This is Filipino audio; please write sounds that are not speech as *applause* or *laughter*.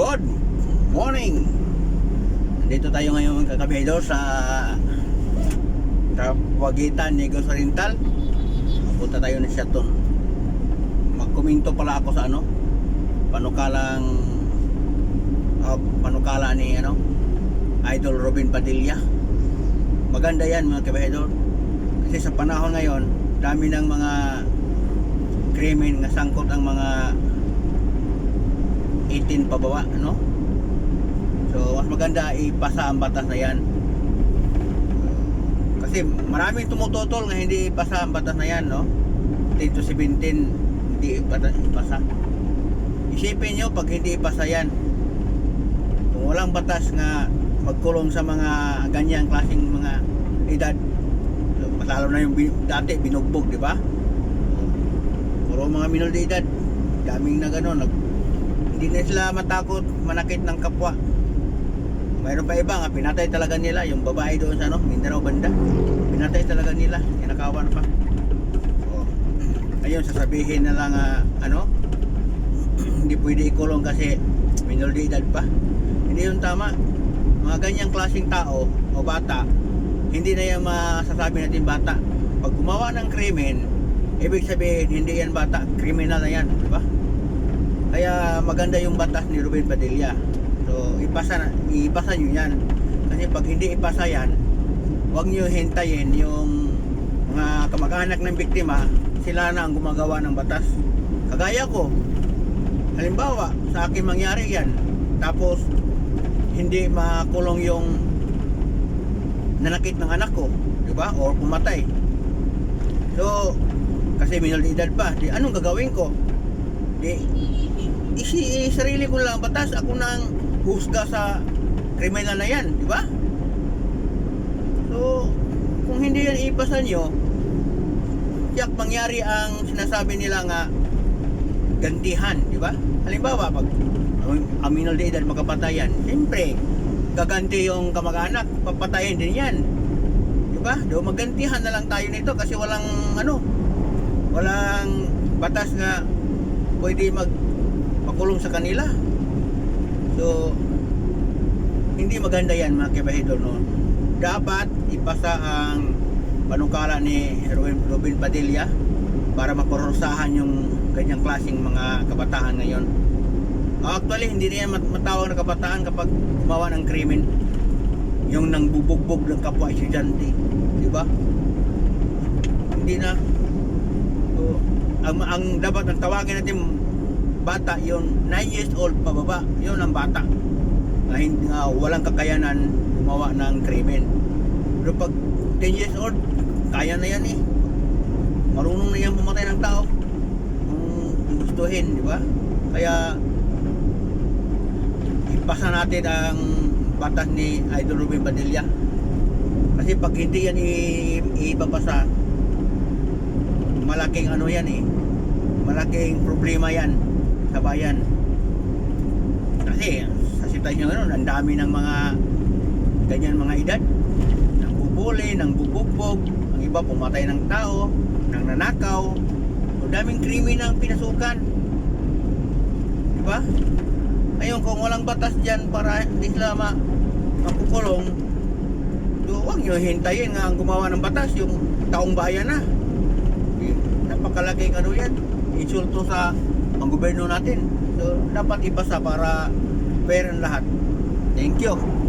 Good morning! Dito tayo ngayon mga kakabihdo sa Wagitan, Negros Oriental. Punta tayo na Shaton. Magkuminto pala ako sa ano, panukalang ah, panukala ni ano, Idol Robin Padilla. Maganda yan mga kabihdo. Kasi sa panahon ngayon, dami ng mga krimen nga sangkot ang mga 18 pababa, no? So, mas maganda ipasa ang batas na yan. Kasi maraming tumututol nga hindi ipasa ang batas na yan, no? 10 to 17, hindi ipasa. Isipin nyo pag hindi ipasa yan, kung walang batas nga magkulong sa mga ganyang klaseng mga edad, lalo na yung dati binugbog, di ba? Puro mga minor de edad, daming na gano'n, hindi na sila matakot manakit ng kapwa. Mayroon pa iba nga pinatay talaga nila. Yung babae doon sa ano Mindanao banda. Pinatay talaga nila kinakawan pa. Oh. ayun sasabihin na lang ah, ano *clears throat* hindi pwede ikulong kasi minor de edad pa. Hindi yung tama. Mga ganyang klaseng tao o bata hindi na yan masasabi natin bata. Pag gumawa ng krimen ibig sabihin hindi yan bata. Kriminal na yan di ba kaya maganda yung batas ni Ruben Padilla. So ipasa ipasa niyo 'yan. Kasi pag hindi ipasa 'yan, huwag niyo hintayin yung mga kamag-anak ng biktima, sila na ang gumagawa ng batas. Kagaya ko. Halimbawa, sa akin mangyari 'yan. Tapos hindi makulong yung nanakit ng anak ko, di ba? O pumatay. So, kasi minor edad pa, di anong gagawin ko? Di, isi, sarili ko lang batas ako nang husga sa kriminal na yan di ba? So kung hindi yan ipasa nyo tiyak mangyari ang sinasabi nila nga gantihan di ba? Halimbawa pag ang minor de edad makapatayan siyempre gaganti yung kamag-anak papatayin din yan. Di ba? Do magantihan na lang tayo nito kasi walang ano walang batas nga pwede mag makulong sa kanila. So, hindi maganda yan mga kibahidol no. Dapat ipasa ang panukala ni Robin, Robin Padilla para maparusahan yung ganyang klaseng mga kabataan ngayon. Actually, hindi na yan mat- matawag na kabataan kapag gumawa ng krimen. Yung nang bubugbog ng kapwa estudyante. Di ba? Hindi na. So, ang, ang dapat ang tawagin natin bata yon 9 years old pababa. Yon ang bata. Na hindi nga walang kakayanan gumawa ng krimen. Pero pag 10 years old kaya na yan eh. Marunong na yan pumatay ng tao. Kung gustuhin di ba? Kaya ipasa natin ang batas ni Idol Ruben Padilla. Kasi pag hindi yan ipapasa malaking ano yan eh. Malaking problema yan sa bayan. Kasi sa sitwasyon ngayon ang dami ng mga ganyan mga edad. Nang bubuli, nang bubugbog ang iba pumatay ng tao nang nanakaw. So daming krimen ang pinasukan. Di ba? ngayon kung walang batas dyan para hindi sila ma makukulong so huwag nyo hintayin nga ang gumawa ng batas. Yung taong bayan na. Napakalaking ano yan insulto sa ang gobyerno natin. So dapat ipasa para fair ang lahat. Thank you